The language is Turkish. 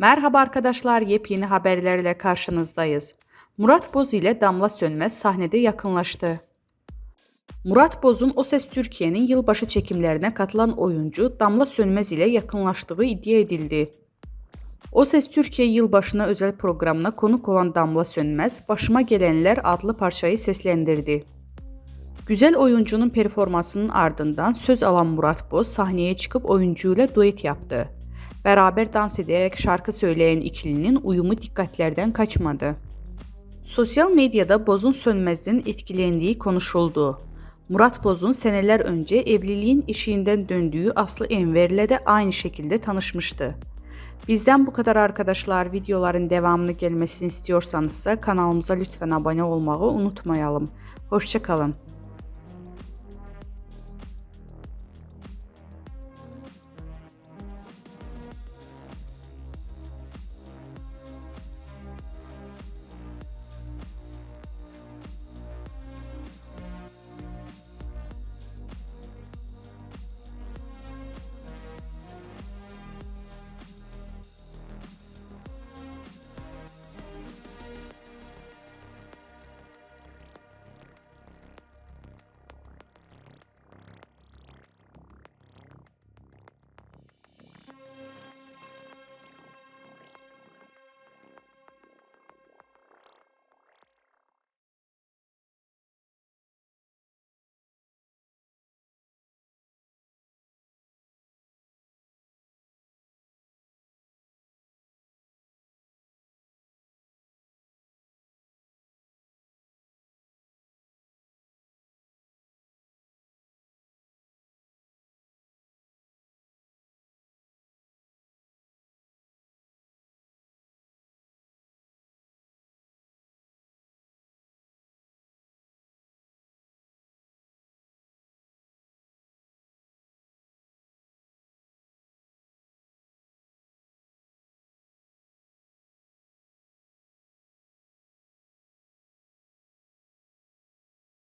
Merhaba arkadaşlar, yepyeni haberlerle karşınızdayız. Murat Boz ile Damla Sönmez sahnede yakınlaştı. Murat Boz'un O Ses Türkiye'nin yılbaşı çekimlerine katılan oyuncu Damla Sönmez ile yakınlaştığı iddia edildi. O Ses Türkiye yılbaşına özel programına konuk olan Damla Sönmez, Başıma Gelenler adlı parçayı seslendirdi. Güzel oyuncunun performansının ardından söz alan Murat Boz sahneye çıkıp oyuncuyla duet yaptı. Beraber dans ederek şarkı söyleyen ikilinin uyumu dikkatlerden kaçmadı. Sosyal medyada Boz'un Sönmez'den etkilendiği konuşuldu. Murat Boz'un seneler önce evliliğin eşiğinden döndüğü Aslı Enver'le de aynı şekilde tanışmıştı. Bizden bu kadar arkadaşlar. Videoların devamını gelmesini istiyorsanız da kanalımıza lütfen abone olmayı unutmayalım. Hoşçakalın.